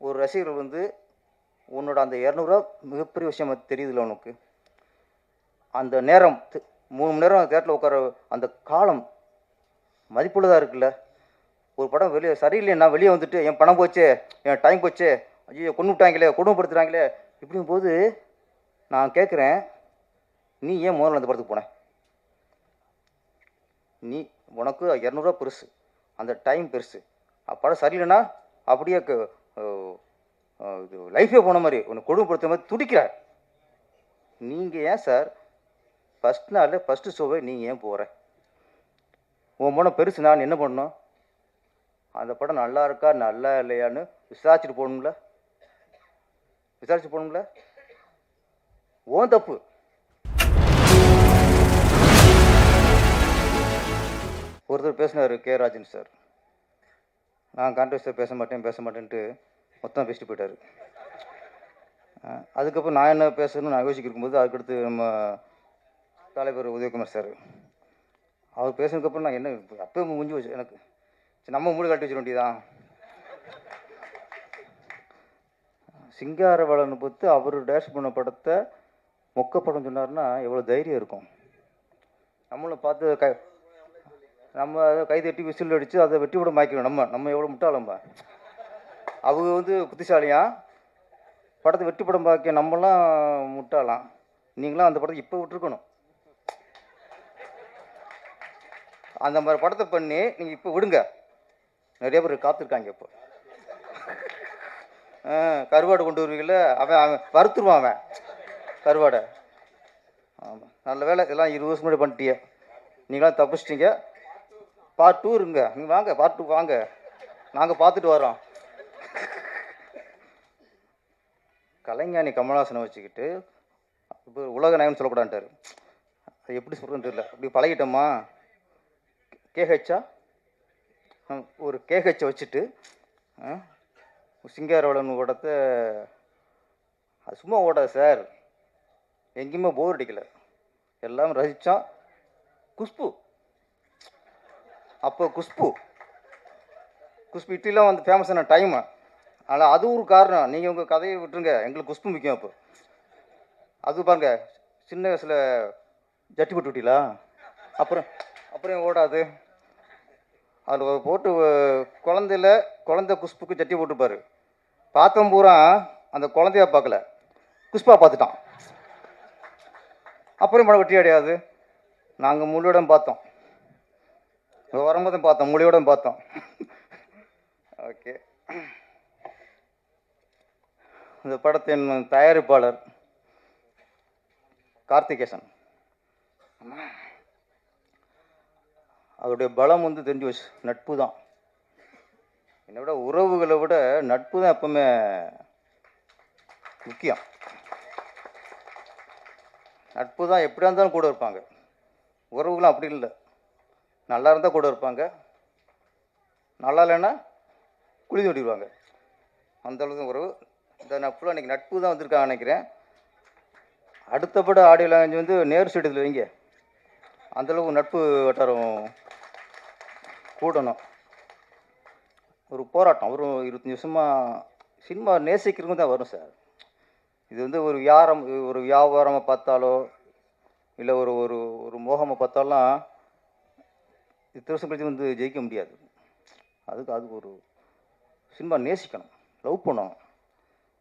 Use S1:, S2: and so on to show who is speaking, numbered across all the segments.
S1: ஒரு ரசிகர் வந்து உன்னோட அந்த இரநூறுவா மிகப்பெரிய விஷயமா தெரியுதுல உனக்கு. அந்த நேரம் மூணு மணி நேரம் தேட்டரில் உட்கார அந்த காலம் மதிப்புள்ளதாக இருக்குல்ல. ஒரு படம் வெளியே சரியில்லைன்னா வெளியே வந்துட்டு என் பணம் போச்சே என் டைம் போச்சே ஐயோ கொண்டு விட்டாங்களே கொடுமைப்படுத்துகிறாங்களே இப்படிங்கும் போது நான் கேட்குறேன் நீ ஏன் முதல்ல அந்த படத்துக்கு போன? நீ உனக்கு இரநூறுவா பெருசு அந்த டைம் பெருசு. படம் சரியில்லைன்னா அப்படியே லைஃபே போன மாதிரி உன்னை கொடுமைப்படுத்துற மாதிரி துடிக்கிறார். நீங்கள் ஏன் சார் ஃபஸ்ட் நாளில் ஃபஸ்ட்டு ஷோவை நீங்கள் ஏன் போகிற உன் படம் பெருசு நான் என்ன பண்ணணும்? அந்த படம் நல்லா இருக்கா நல்லா இல்லையான்னு விசாரிச்சுட்டு போகணும்ல? விசாரிச்சு போகணும்ல? ஓன் தப்பு. ஒருத்தர் பேசினார் கே. ராஜன் சார் நான் கான்ட்ரவர்ஸியாக பேச மாட்டேன் பேச மாட்டேன்ட்டு மொத்தம் பேசிட்டு போயிட்டார். அதுக்கப்புறம் நான் என்ன பேசணும்னு நான் யோசிக்க இருக்கும்போது அதுக்கடுத்து நம்ம தலைவர் உதயகுமார் சார். அவர் பேசுனதுக்கப்புறம் நான் என்ன அப்பவே முடிஞ்சு வச்சு எனக்கு சரி நம்ம மூடு கட்டி வச்சிட வேண்டியதான் சிங்காரவளனை பொறுத்து அவர் டேஷ் பண்ண படத்தை மொக்க படம் சொன்னார்னா எவ்வளோ தைரியம் இருக்கும்? நம்மளும் பார்த்து க நம்ம அதை கை தட்டி விசில் அடித்து அதை வெட்டி விட மாய்க்கணும். நம்ம நம்ம எவ்வளோ முட்டாளம்பா? அவங்க வந்து புத்திசாலியா? படத்தை வெற்றி படம் பார்க்க நம்மலாம் முட்டாளாம். நீங்களாம் அந்த படத்தை இப்போ விட்டுருக்கணும். அந்த மாதிரி படத்தை பண்ணி நீங்கள் இப்போ விடுங்க. நிறைய பேர் காத்திருக்காங்க இப்போ. ஆ, கருவாடு கொண்டு வருவீங்கள அவன் அவன் வறுத்துருவான் அவன். கருவாடை. ஆமாம் நல்ல வேலை. இதெல்லாம் இருபது வருஷம் முன்னாடி பண்ணிட்டீங்க நீங்களாம் தப்பிச்சிட்டீங்க. பார்ட் டூ இருங்க. நீங்கள் வாங்க பார்ட் டூ வாங்க. நாங்கள் பார்த்துட்டு வரோம் கலைஞானி கமல்ஹாசனை வச்சுக்கிட்டு இப்போ உலக நாயகன் சொல்லக்கூடாதுன்ட்டார். அது எப்படி சொல்கிறதுன்னு தெரியல. அப்படி பழகிட்டோமா? கேஹெச்சா? ஒரு கேஹெச்சை வச்சுட்டு சிங்காரவளன் படத்தை அது சும்மா ஓடாது சார். எங்கேயுமே போர் அடிக்கல. எல்லாம் ரசித்தான் குஷ்பு. அப்போ குஷ்பு. குஷ்பு இட்லிலாம் வந்து ஃபேமஸான டைமு ஆனால் அது ஒரு காரணம். நீங்கள் உங்கள் கதையை விட்டுருங்க. எங்களுக்கு குஷ்பு முக்கியம் அப்போ. அது பாருங்க. சின்ன வயசில் ஜட்டி போட்டு விட்டீங்களா? அப்புறம் அப்புறம் ஓடாது. அதில் போட்டு குழந்தையில குழந்தை குஷ்புக்கு ஜட்டி போட்டுப்பாரு. பார்த்தோம் பூரா அந்த குழந்தைய பார்க்கல. குஷ்பா பார்த்துட்டான். அப்புறம் படம் வெட்டி அடையாது. நாங்கள் முள்ளியோட பார்த்தோம். வரும்போதும் பார்த்தோம். மொழியோட பார்த்தோம். ஓகே இந்த படத்தின் தயாரிப்பாளர் கார்த்திகேசன். அவருடைய பலம் வந்து தெரிஞ்சு வச்சு நட்பு தான். என்னை விட உறவுகளை விட நட்பு தான் எப்பவுமே முக்கியம். நட்பு தான் எப்படியா இருந்தாலும் கூட இருப்பாங்க. உறவுகளும் அப்படி இல்லை. நல்லா இருந்தால் கூட இருப்பாங்க. நல்லா இல்லைன்னா குழி தோண்டிடுவாங்க. அந்த அளவுக்கு உறவு. இந்த நான் ஃபுல்லாக இன்றைக்கி நட்பு தான் வந்திருக்காங்க நினைக்கிறேன். அடுத்தபட ஆடியோ லாங்குவேஜ் வந்து நேர் ஸ்டேடியத்தில் வைங்க. அந்தளவுக்கு நட்பு வட்டாரம் கூடணும். ஒரு போராட்டம் ஒரு இருபத்தஞ்சி வருஷமாக சினிமா நேசிக்கிறவங்க தான் வரும் சார். இது வந்து ஒரு வியாரம் ஒரு வியாபாரமாக பார்த்தாலோ இல்லை ஒரு ஒரு ஒரு மோகமாக பார்த்தாலாம் இத்தனை வருஷம் கழிச்சு வந்து ஜெயிக்க முடியாது. அதுக்கு அதுக்கு ஒரு சினிமா நேசிக்கணும் லவ் பண்ணணும்.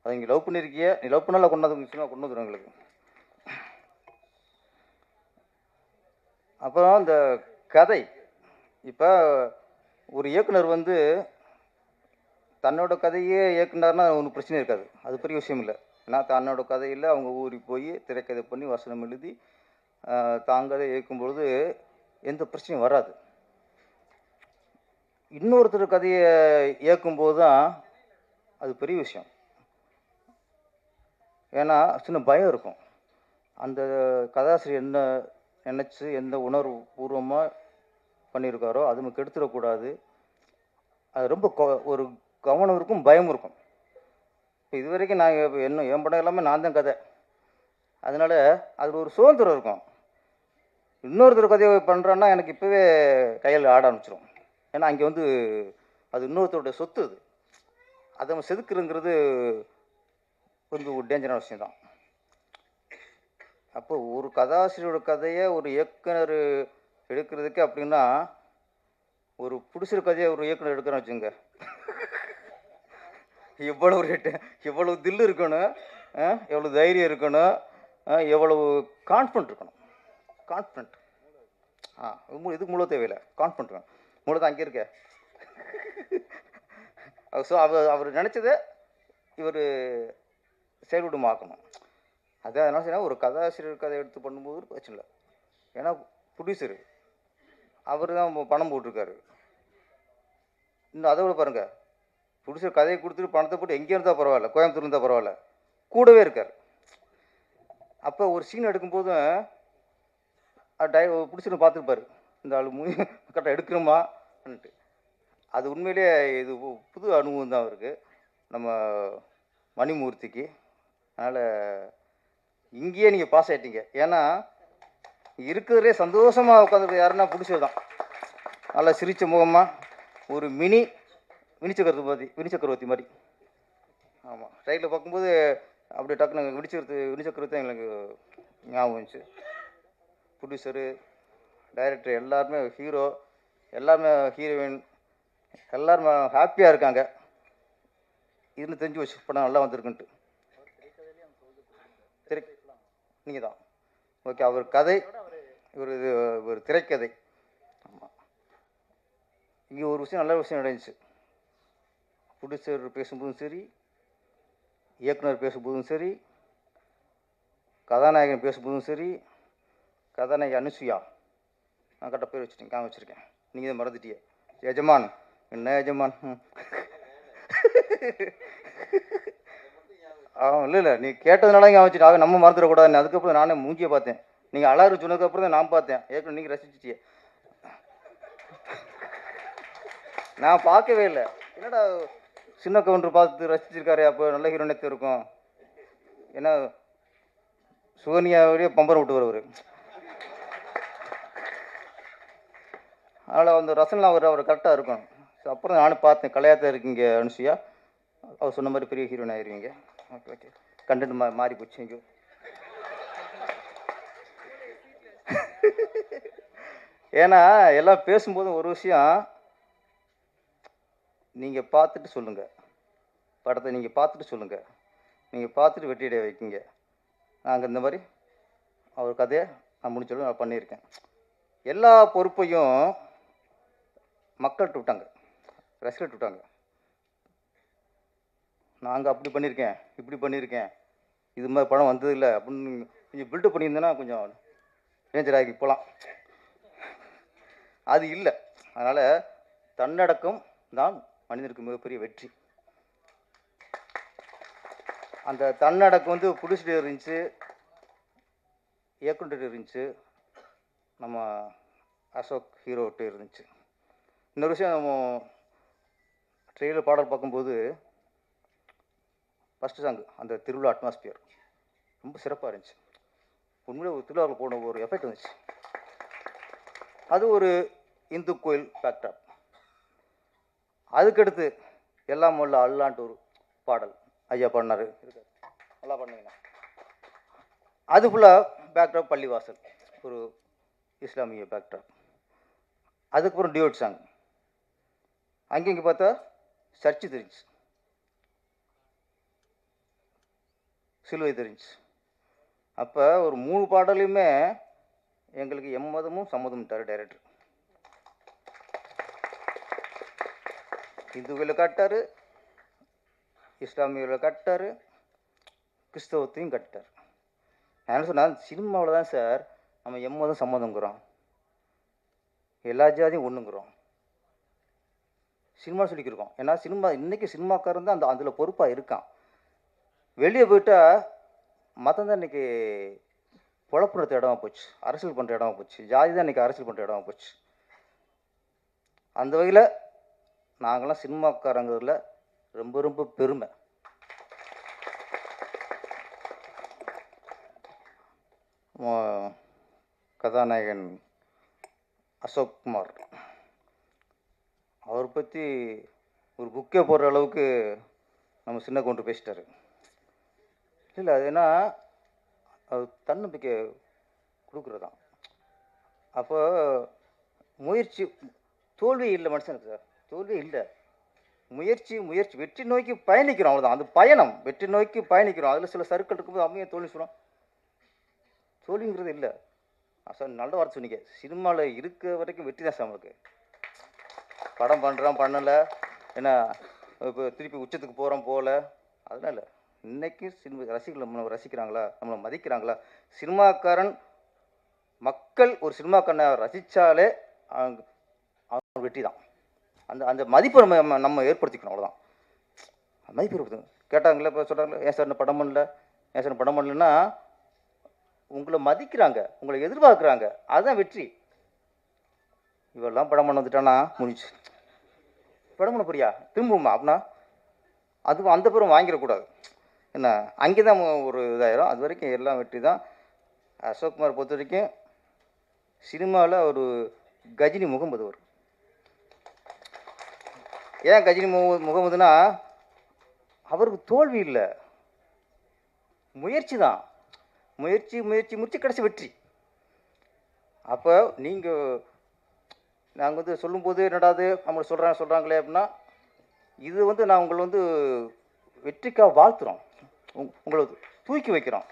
S1: அதை இங்கே லவ் பண்ணியிருக்கிய நீ லவ் பண்ணால கொண்டாந்து சினிமா கொண்டு வந்துடும் எங்களுக்கு. அப்புறம் இந்த கதை. இப்போ ஒரு இயக்குனர் வந்து தன்னோட கதையே இயக்குனார்னா ஒன்றும் பிரச்சனை இருக்காது. அது பெரிய விஷயம் இல்லை. ஏன்னா தன்னோட கதையில் அவங்க ஊருக்கு போய் திரைக்கதை பண்ணி வசனம் எழுதி ஆஹ், தாங்களே இயக்கும்பொழுது எந்த பிரச்சனையும் வராது. இன்னொருத்தர் கதையை இயக்கும்போது தான் அது பெரிய விஷயம். ஏன்னா சின்ன பயம் இருக்கும். அந்த கதாசிரியர் என்ன நினச்சி எந்த உணர்வு பூர்வமாக பண்ணியிருக்காரோ அது நமக்கு கெடுத்துடக்கூடாது. அது ரொம்ப கொ- ஒரு கவனம் இருக்கும் பயம் இருக்கும். இப்போ இது வரைக்கும் நான் என்ன என் படம் எல்லாமே நான் தான் கதை. அதனால் அதில் ஒரு சுதந்திரம் இருக்கும். இன்னொருத்தர் கதையை பண்ணுறேன்னா எனக்கு இப்போவே கையில் ஆட ஆரம்பிச்சிடும் ஏன்னா அங்கே வந்து அது இன்னொருத்தருடைய சொத்து அது. அதை நம்ம செதுக்குறங்கிறது கொஞ்சம் ஒரு டேஞ்சரான விஷயம் தான் அப்போ ஒரு கதாசிரியரோட கதையை ஒரு இயக்குனர் எடுக்கிறதுக்கு அப்படின்னா ஒரு பிடிச்சிரு கதையை ஒரு இயக்குனர் எடுக்கிறோன்னு வச்சுங்க எவ்வளவு ரேட்டு எவ்வளவு தில்லு இருக்கணும் எவ்வளோ எவ்வளவு தைரியம் இருக்கணும் எவ்வளவு கான்ஃபிடன்ட் இருக்கணும். கான்ஃபிடன்ட் ஆ இது இதுக்கு முழு தேவையில்லை. கான்ஃபிடன்ட் வேணும். முழு தான் அங்கே இருக்க. ஸோ அவர் அவர் நினச்சதை இவர் செயல்படுமாக்கணும் அதான் அதனால சரி ஒரு கதாசிரியர் கதை எடுத்து பண்ணும்போது பிரச்சனை இல்லை. ஏன்னா ப்ரொடியூசரு அவர் தான் பணம் போட்டிருக்காரு. இன்னும் அதை விட பாருங்க ப்ரொடியூசர் கதையை கொடுத்துட்டு பணத்தை போட்டு எங்கே இருந்தால் பரவாயில்ல கோயம்புத்தூர் இருந்தால் பரவாயில்ல கூடவே இருக்கார். அப்போ ஒரு சீன் எடுக்கும்போதும் டை பிடிச்சிட்டு பார்த்துருப்பாரு. இந்த ஆள் மூவி கரெக்டாக எடுக்கிறோமான்ட்டு அது உண்மையிலேயே இது பு- புது அனுபவம் தான் அவருக்கு. நம்ம மணிமூர்த்திக்கு. அதனால் இங்கேயே நீங்கள் பாஸ் ஆகிட்டீங்க ஏன்னா இருக்கிறதே சந்தோஷமாக உட்காந்துருக்கு யாருன்னா பிடிச்சது தான். நல்லா சிரித்த முகமாக ஒரு மினி மினி சக்கரவர்த்தி மினி சக்கரவர்த்தி மாதிரி. ஆமாம் ரைட்டில் பார்க்கும்போது அப்படியே டக்குனு விடிச்சக்கரத்து வினிச்சக்கரத்து எங்களுக்கு ஞாபகம் இருந்துச்சு ப்ரொடியூசரு டைரக்டர் எல்லாருமே ஹீரோ எல்லாருமே ஹீரோயின் எல்லாருமே ஹாப்பியாக இருக்காங்க. இருந்து தெரிஞ்சு வச்சு படம் நல்லா வந்திருக்குன்ட்டு. நீங்கள் தான் ஓகே அவர் கதை இவர் இது ஒரு திரைக்கதை. ஆமாம் இங்கே ஒரு விஷயம் நல்ல விஷயம் நடந்துச்சு. ப்ரொடியூசர் பேசும்போதும் சரி இயக்குனர் பேசும்போதும் சரி கதாநாயகன் பேசும்போதும் சரி கதாநாயகி அனுசுயா நான் கரெக்டாக பேர் வச்சுட்டேன் காம வச்சுருக்கேன். நீங்கள் தான் மறந்துட்டிய. எஜமான். என்ன எஜமான்? ம். ஆ இல்லை இல்லை. நீ கேட்டதுனால இங்கே வச்சுட்டு ஆக நம்ம மறந்துடக்கூடாது அதுக்கப்புறம் நானே மூஞ்சிய பார்த்தேன். நீங்கள் அலாறு சொன்னதுக்கப்புறம் தான் நான் பார்த்தேன். ஏற்கனவே நீங்கள் ரசிச்சிட்டியே. நான் பார்க்கவே இல்லை. என்னடா சின்ன கவுண்டர் பார்த்து ரசிச்சிருக்காரு அப்போ நல்ல ஹீரோனத்து இருக்கும்? ஏன்னா சுகன்யாவுடைய பம்பரம் விட்டு வருவார் அதனால் அந்த ரசனெலாம் அவர் அவர் கரெக்டாக இருக்கும் அப்புறம் நானும் பார்த்தேன். கலையாத்தான் இருக்கீங்க அனுசுயா அவர் சொன்ன மாதிரி பெரிய ஹீரோயின் ஆயிருவீங்க. ஓகே ஓகே கண்டென்ட் மா மாறி போச்சு ஐயோ. ஏன்னா எல்லாம் பேசும்போதும் ஒரு விஷயம் நீங்கள் பார்த்துட்டு சொல்லுங்கள் படத்தை நீங்கள் பார்த்துட்டு சொல்லுங்கள் நீங்கள் பார்த்துட்டு வெற்றியடைய வைக்கிங்க. நாங்கள் இந்த மாதிரி அவர் கதையை நான் முடிச்சளவு நான் பண்ணியிருக்கேன். எல்லா பொறுப்பையும் மக்கள்கிட்ட விட்டாங்க. ரசிகர்கிட்ட விட்டாங்க. நாங்கள் அப்படி பண்ணியிருக்கேன் இப்படி பண்ணியிருக்கேன் இது மாதிரி படம் வந்தது இல்லை அப்படின்னு கொஞ்சம் பில்டப் பண்ணியிருந்தேன்னா கொஞ்சம் டேஞ்சர் ஆகி போகலாம். அது இல்லை. அதனால் தன்னடக்கம் தான் மனிதனுக்கு மிகப்பெரிய வெற்றி. அந்த தன்னடக்கம் வந்து புடிச்சிட்டு இருந்துச்சு இயக்குனர் இருந்துச்சு நம்ம அசோக் ஹீரோட்டு இருந்துச்சு. இன்னொரு விஷயம் நம்ம ட்ரெயிலர் பாடல் பார்க்கும்போது ஃபஸ்ட்டு சாங் அந்த திருவிழா அட்மாஸ்பியர் ரொம்ப சிறப்பாக இருந்துச்சு. உண்மையிலே ஒரு திருவிழாவில் போன ஒரு எஃபெக்ட் இருந்துச்சு அது ஒரு இந்து கோயில் பேக்டாப் அதுக்கடுத்து எல்லாம் உள்ள அல்லான்ட்டு ஒரு பாடல். ஐயா பண்ணார் நல்லா பண்ணீங்கன்னா அது ஃபுல்லாக பேக்டாப் பள்ளிவாசல். ஒரு இஸ்லாமிய பேக்டாப் அதுக்கப்புறம் டியூட் சாங் அங்கே இங்கே பார்த்தா சர்ச்சு தெரிஞ்சு சிலுவை தெரிஞ்சு அப்போ ஒரு மூணு பாடலையுமே எங்களுக்கு எம்மதமும் சம்மதம்ட்டார் டைரக்டர் இந்துவில் காட்டாரு இஸ்லாமியில் காட்டாரு கிறிஸ்தவத்தையும் கட்டார். நான் என்ன சொன்னால் சினிமாவில் தான் சார் நம்ம எம்மதம் சம்மதங்கிறோம் எல்லா ஜாதியும் ஒன்றுங்கிறோம் சினிமா சொல்லிக்கிருக்கோம். ஏன்னா சினிமா இன்றைக்கி சினிமாக்காரன் தான் அந்த அதில் பொறுப்பாக இருக்கான். வெளியே போயிட்டா மதம் தான் இன்றைக்கி குழப்புறது இடமா போச்சு. அரசியல் பண்ணுற இடமா போச்சு. ஜாதி தான் இன்றைக்கி அரசியல் பண்ணுற இடமா போச்சு. அந்த வகையில் நாங்களாம் சினிமாக்காரங்கிறதுல ரொம்ப ரொம்ப பெருமை. கதாநாயகன் அசோக் குமார். அவர் பற்றி ஒரு புக்கே போடுற அளவுக்கு நம்ம சின்ன கொண்டு பேசிட்டாரு இல்லை அது என்ன அது தன்னம்பிக்கை கொடுக்குறது தான் அப்போ முயற்சி தோல்வி இல்லை மனுஷனுக்கு சார். தோல்வி இல்லை. முயற்சி முயற்சி. வெற்றி நோக்கி பயணிக்கிறோம் அவ்வளோதான் அந்த பயணம். வெற்றி நோக்கி பயணிக்கிறோம். அதில் சில சருக்கள் இருக்கும்போது அவங்க தோல்வி சொல்கிறோம் தோல்விங்கிறது இல்லை. சார் நல்ல வார்த்தை சொன்னீங்க. சினிமாவில் இருக்க வரைக்கும் வெற்றி தான் சார் நம்மளுக்கு. படம் பண்ணுறோம் பண்ணலை. ஏன்னா இப்போ திருப்பி உச்சத்துக்கு போகிறோம் போகல. அதெல்லாம் இல்லை. இன்னைக்கு சினிமா ரசிகர்கள் நம்மளை ரசிக்கிறாங்களா? நம்மளை மதிக்கிறாங்களா? சினிமாக்காரன் மக்கள் ஒரு சினிமாக்காரனை ரசித்தாலே அவங்க வெற்றி தான். அந்த அந்த மதிப்பை நம்ம நம்ம- ஏற்படுத்திக்கணும் அவ்வளோதான் மதிப்பு ஏற்படுத்தணும். கேட்டாங்களே இப்போ சொல்கிறாங்களே ஏன் சார் படம் பண்ணல? ஏன் சார் படம் பண்ணலன்னா உங்களை மதிக்கிறாங்க உங்களை எதிர்பார்க்குறாங்க. அதுதான் வெற்றி. இவெல்லாம் படம் பண்ண வந்துட்டானா? முடிஞ்சு படம் பண்ண போறியா? திரும்புமா அப்படின்னா? அது அந்த பேரும் வாங்கிடக்கூடாது. என்ன அங்கே தான் ஒரு இதாயிரும். அது வரைக்கும் எல்லாம் வெற்றி தான் அசோக்குமார் பொறுத்த வரைக்கும் சினிமாவில் ஒரு கஜினி முகமது வரும் ஏன் கஜினி முக முகமதுனா அவருக்கு தோல்வி இல்லை. முயற்சி தான் முயற்சி முயற்சி முயற்சி கடைசி வெற்றி. அப்போ நீங்கள் நாங்கள் வந்து சொல்லும்போது என்னடாது நம்மளை சொல்கிறாங்க சொல்கிறாங்களே அப்படின்னா இது வந்து நான் உங்களை வந்து வெற்றிக்காக வாழ்த்துறோம். உங்களை தூக்கி வைக்கிறோம்.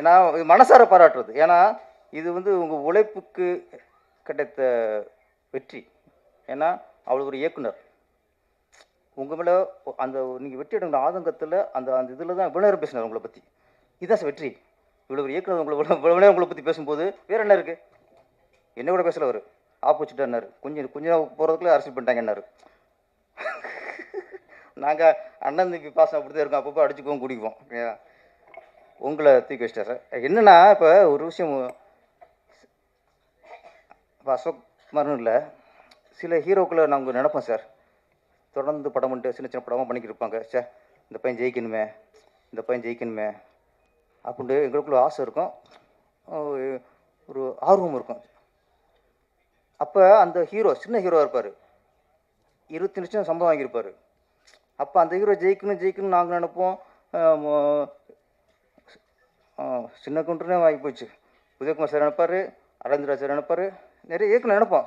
S1: ஏன்னா இது மனசார பாராட்டுறது. ஏன்னா இது வந்து உங்கள் உழைப்புக்கு கிடைத்த வெற்றி. ஏன்னா அவள் ஒரு இயக்குனர். உங்கள் மேலே அந்த நீங்கள் வெற்றி அடைந்த ஆதங்கத்தில் அந்த அந்த இதில் தான் இவ்வளோ நேரம் பேசினார் உங்களை பற்றி இதுதான் சார் வெற்றி. இவ்வளோ ஒரு இயக்குனர் உங்களை இவ்வளோ இவ்வளோ நேரம் உங்களை பற்றி பேசும்போது வேறு என்ன இருக்குது என்ன கூட பேசல அவர். ஆப்போசிட்டானார் கொஞ்சம் கொஞ்சம் போகிறதுக்குள்ளே அரசியல் பண்ணிட்டாங்கன்னாரு. நாங்கள் அண்ணன் தம்பி பாசம் அப்படி தான் அப்பப்போ அடிச்சுக்குவோம் குடிக்குவோம். ஏன்? உங்களை தூக்கி வச்சிட்டேன் சார். என்னென்னா இப்போ ஒரு விஷயம் இப்போ அசோக் மரணம் இல்லை சில ஹீரோக்களை நாங்கள் நினைப்போம் சார். தொடர்ந்து படம் பண்ணிட்டு சின்ன சின்ன படமாக பண்ணிக்கிட்டு இருப்பாங்க. சார் இந்த பையன் ஜெயிக்கணுமே இந்த பையன் ஜெயிக்கணுமே அப்படின்ட்டு எங்களுக்குள்ள ஆசை இருக்கும். ஒரு- ஆர்வம் இருக்கும். அப்போ அந்த ஹீரோ சின்ன ஹீரோவாக இருப்பார். இருபத்தி நிமிஷம் சம்பளம் வாங்கியிருப்பார். அப்போ அந்த ஹீரோ ஜெயிக்கணும் ஜெயிக்கணும்னு நாங்கள் நினைப்போம். சின்ன கவுண்டர்னே வாங்கி போச்சு. உதயகுமார் சார் நினைப்பார் அரவிந்தராஜ் சார் நினைப்பார் நிறைய இயக்குனர் நினைப்போம்.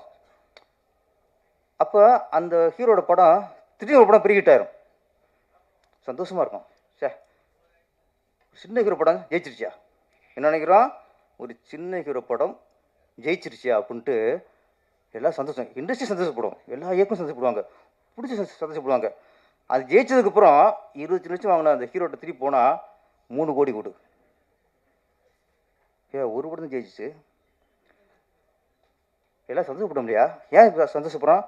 S1: அப்போ அந்த ஹீரோட படம் திடீர்னு ஒரு படம் பெருகிட் சந்தோஷமாக இருக்கும். சே சின்ன ஹீரோ படம் ஜெயிச்சிருச்சியா? என்ன நினைக்கிறோம்? ஒரு சின்ன ஹீரோ படம் ஜெயிச்சிருச்சியா அப்படின்ட்டு எல்லாம் சந்தோஷம். இண்டஸ்ட்ரி சந்தோஷப்படும் எல்லா இயக்கம் சந்தோஷப்படுவாங்க. பிடிச்சி சந்தோஷப்படுவாங்க. அது ஜெயிச்சதுக்கப்புறம் இருபத்தி லட்சம் வாங்கின அந்த ஹீரோட்ட திருப்பி போனால் மூணு கோடி கொடு. ஏ ஒரு படம் ஜெயிச்சிச்சு. எல்லாம் சந்தோஷப்பட முடியா ஏன் இப்போ சந்தோஷப்படுறோம்?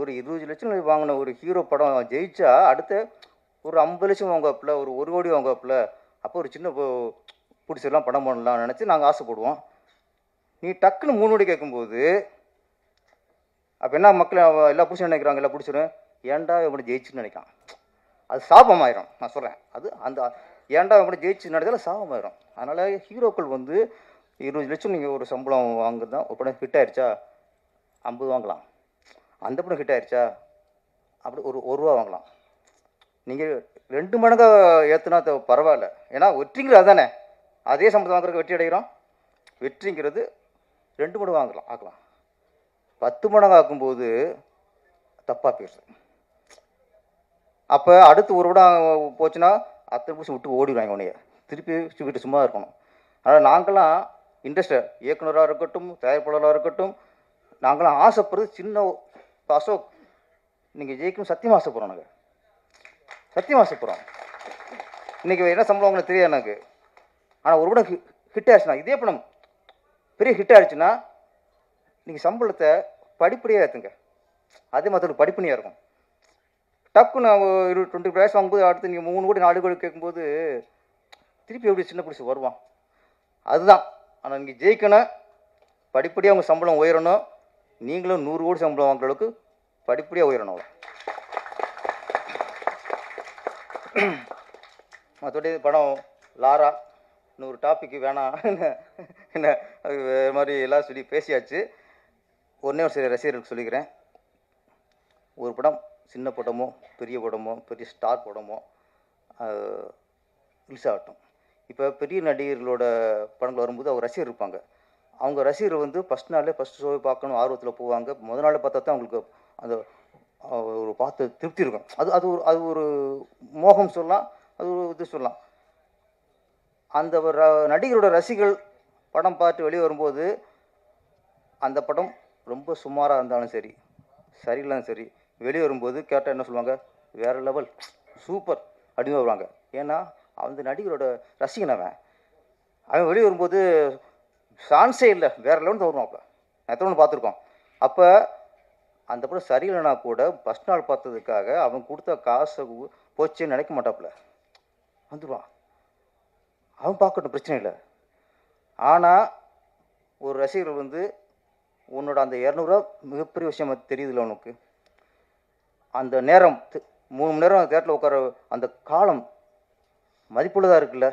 S1: ஒரு இருபது லட்சம் வாங்கின ஒரு ஹீரோ படம் ஜெயிச்சா அடுத்து ஒரு ஐம்பது லட்சம் வாங்குவாப்புல ஒரு ஒரு கோடி வாங்குவாப்புல அப்போ ஒரு சின்ன பிடிச்சிடலாம் பிடிச்செல்லாம் படம் பண்ணலாம் நினச்சி நாங்கள் ஆசைப்படுவோம். நீ டக்குன்னு மூணு கோடி கேட்கும்போது அப்போ என்ன மக்கள் எல்லா பிடிச்சி நினைக்கிறாங்க? எல்லாம் பிடிச்சிடும் ஏன்டா இப்படி ஜெயிச்சுன்னு நினைக்கான்? அது சாபமாயிரும் நான் சொல்கிறேன் அது அந்த ஏன்டா இவனை ஜெயிச்சு நடந்தால சாபமாயிரும். அதனால் ஹீரோக்கள் வந்து இருபது லட்சம் நீங்கள் ஒரு சம்பளம் வாங்குதான் ஒரு படம் ஹிட் ஆயிடுச்சா ஐம்பது வாங்கலாம். அந்த படம் ஹிட் ஆயிடுச்சா அப்படி ஒரு ஒரு ரூபா வாங்கலாம். நீங்கள் ரெண்டு மடங்காக ஏற்றுனா பரவாயில்ல. ஏன்னா வெற்றிங்கிறது அதானே. அதே சம்பளம் வாங்குறதுக்கு வெற்றி அடைகிறோம். வெற்றிங்கிறது ரெண்டு மடங்கு வாங்கலாம் ஆக்கலாம். பத்து மடங்கு ஆக்கும்போது தப்பாக பேசுது. அப்போ அடுத்து ஒரு விடம் போச்சுன்னா அத்தனை பிடிச்சி விட்டு ஓடிடுவாங்க உன்னைய. திருப்பி வீட்டு சும்மா இருக்கணும். அதனால் நாங்களாம் இண்டஸ்ட்ரி இயக்குனராக இருக்கட்டும் தயாரிப்பாளராக இருக்கட்டும் நாங்களாம் ஆசைப்படுறது சின்ன இப்போ அசோக் நீங்கள் ஜெயிக்கணும் சத்தியமாக ஆசைப்படுறோம் நாங்கள் சத்தியமாக ஆசைப்படுறோம். இன்றைக்கி என்ன சம்பளம் உங்களுக்கு தெரியாது எனக்கு. ஆனால் ஒரு படம் ஹிட் ஆயிடுச்சுன்னா இதே படம் பெரிய ஹிட் ஆயிடுச்சுன்னா நீங்கள் சம்பளத்தை படிப்படியாக ஏற்றுங்க அதே மாதிரி படிப்பணியாக இருக்கும் டக்குன்னு இரு டுவெண்ட்டி ப்ரைஸ் வாங்கும்போது அடுத்து நீங்கள் மூணு கோடி நாலு கோடி கேட்கும்போது திருப்பி எப்படி சின்ன பிடிச்சி வருவான். அதுதான். ஆனால் நீங்கள் ஜெயிக்கணும். படிப்படியாக உங்கள் சம்பளம் உயரணும். நீங்களும் நூறு கோடி சம்பளம் வாங்குற அளவுக்கு படிப்படியாக உயரணும் அவ்வளோ. மற்றபடி படம் லாரா இன்னொரு டாபிக் வேணாம். என்ன அது வேறு மாதிரி எல்லாம் சொல்லி பேசியாச்சு. ஒன்றே ஒரு சில ரசிகர்களுக்கு சொல்லிக்கிறேன். ஒரு படம் சின்ன படமோ பெரிய படமோ பெரிய ஸ்டார் படமோ ரிலீஸ் ஆகட்டும் இப்போ பெரிய நடிகர்களோட படங்கள் வரும்போது அவங்க ரசிகர் இருப்பாங்க. அவங்க ரசிகர் வந்து ஃபஸ்ட் நாளே ஃபஸ்ட் ஷோவை பார்க்கணும் ஆர்வத்தில் போவாங்க. முதல் நாள் பார்த்தா தான் அவங்களுக்கு அந்த ஒரு பார்த்து திருப்தி இருக்கும். அது அது ஒரு அது ஒரு மோகம் சொல்லலாம் அது ஒரு இது சொல்லலாம். அந்த ர- நடிகரோட ரசிகர்கள் படம் பார்த்து வெளியே வரும்போது அந்த படம் ரொம்ப சுமாராக இருந்தாலும் சரி சரியில்லாம் சரி வெளியே வரும்போது கேட்டால் என்ன சொல்லுவாங்க? வேறு லெவல் சூப்பர் அப்படின்னு வருவாங்க. ஏன்னா அந்த நடிகரோட ரசிகன் அவன். அவன் வெளியே வரும்போது சான்ஸே இல்லை. வேறு லெவல் வருவான் அப்போ. எத்தனை ஒன்று பார்த்துருக்கோம். அப்போ அந்த படம் சரியில்லைனா கூட ஃபஸ்ட் நாள் பார்த்ததுக்காக அவன் கொடுத்த காசை கு- போச்சுன்னு நினைக்க மாட்டாப்புல. வந்துடுவான் அவன் பார்க்கட்டும் பிரச்சனை இல்லை. ஆனால் ஒரு ரசிகர் வந்து உன்னோட அந்த இரநூறுவா மிகப்பெரிய விஷயமா தெரியுதுல்ல உனக்கு. அந்த நேரம் மூணு மணி நேரம் தேட்டரில் உட்கார அந்த காலம் மதிப்புள்ளதாக இருக்குல்ல?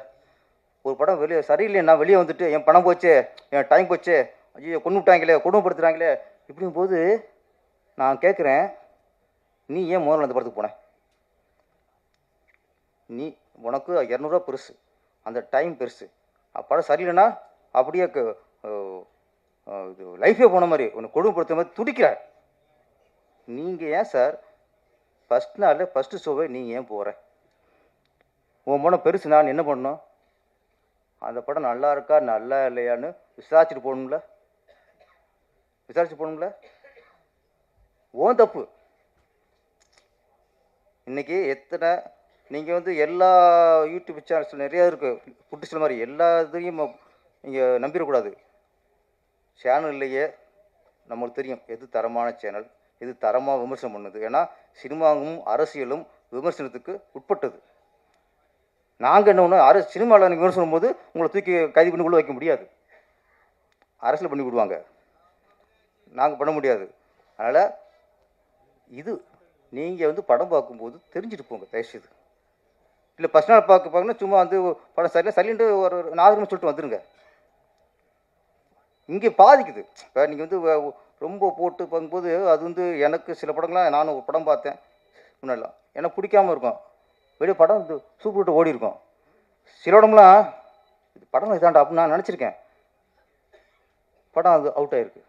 S1: ஒரு படம் வெளியே சரியில்லை நான் வெளியே வந்துட்டு என் பணம் போச்சே என் டைம் போச்சே ஐயோ கொண்டு விட்டாங்களே கொடுமைப்படுத்துகிறாங்களே இப்படிங்கும் போது நான் கேட்குறேன் நீ ஏன் முதல்ல அந்த படத்துக்கு போனேன் நீ உனக்கு இரநூறுவா பெருசு அந்த டைம் பெருசு. படம் சரியில்லைன்னா அப்படியே இது லைஃபே போன மாதிரி உன்னை கொடுமைப்படுத்துற மாதிரி துடிக்கிற நீங்கள் ஏன் சார் ஃபஸ்ட் நாளில் ஃபஸ்ட்டு ஷோவை நீ ஏன் போகிற உன் படம் பெருசு நான் என்ன பண்ணணும்? அந்த படம் நல்லா இருக்கா நல்லா இல்லையான்னு விசாரிச்சுட்டு போகணும்ல? விசாரிச்சு போகணும்ல? ஓன் தப்பு. இன்னைக்கு எத்தனை நீங்கள் வந்து எல்லா யூடியூப் சேனல்ஸ் நிறையா இருக்குது புட்டு சில மாதிரி எல்லா இதையும் நீங்கள் நம்பிடக்கூடாது. சேனல்லையே நம்மளுக்கு தெரியும் எது தரமான சேனல் எது தரமாக விமர்சனம் பண்ணுது. ஏன்னா சினிமாவும் அரசியலும் விமர்சனத்துக்கு உட்பட்டது. நாங்கள் என்ன ஒன்று அரசு சினிமாவில் நீங்கள் விமர்சனம் போது உங்களை தூக்கி கைது பண்ணி உள்ள வைக்க முடியாது. அரசியல் பண்ணி விடுவாங்க. நாங்கள் பண்ண முடியாது. அதனால் இது நீங்கள் வந்து படம் பார்க்கும்போது தெரிஞ்சுட்டு போங்க தயவுசெய்து. இல்லை ஃபஸ்ட் நாள் பார்க்க பார்க்கணும் சும்மா வந்து படம் சரியில்லை சரின்ட்டு ஒரு ஒரு சொல்லிட்டு வந்துடுங்க இங்கே பாதிக்குது. இப்போ நீங்கள் வந்து ரொம்ப போட்டு பார்க்கும்போது அது வந்து எனக்கு சில படங்கள்லாம் நானும் ஒரு படம் பார்த்தேன். முன்னெல்லாம் எனக்கு பிடிக்காம இருக்கும். வெளியே படம் இது சூப்பர் விட்டு ஓடி இருக்கும். சில இடம்லாம் இது படம் இதாண்டா அப்படின்னு நான் நினச்சிருக்கேன். படம் அது அவுட் ஆகிருக்கு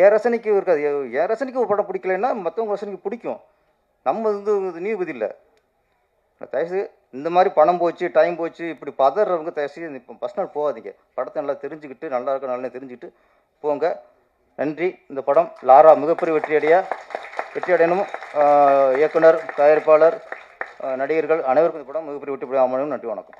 S1: என் ரசனைக்கு இருக்காது. ஏ என் ரசனைக்கு ஒரு படம் பிடிக்கலைன்னா மற்றவங்க ரசனைக்கு பிடிக்கும். நம்ம வந்து இது நீதிபதி இல்லை. தயவுசெய்து இந்த மாதிரி பணம் போச்சு டைம் போச்சு இப்படி பதறவங்க தயவுசெய்து இப்போ ஃபஸ்ட் நாள் போகாதீங்க. படத்தை நல்லா தெரிஞ்சுக்கிட்டு நல்லா இருக்க நல்லா தெரிஞ்சுக்கிட்டு போங்க. நன்றி. இந்த படம் லாரா மிகப்பெரிய வெற்றியடைய? வெற்றியடையணும் இயக்குனர் தயாரிப்பாளர் நடிகர்கள் அனைவருக்கும் இந்த படம் மிகப்பெரிய வெற்றி அமையணும் நன்றி வணக்கம்.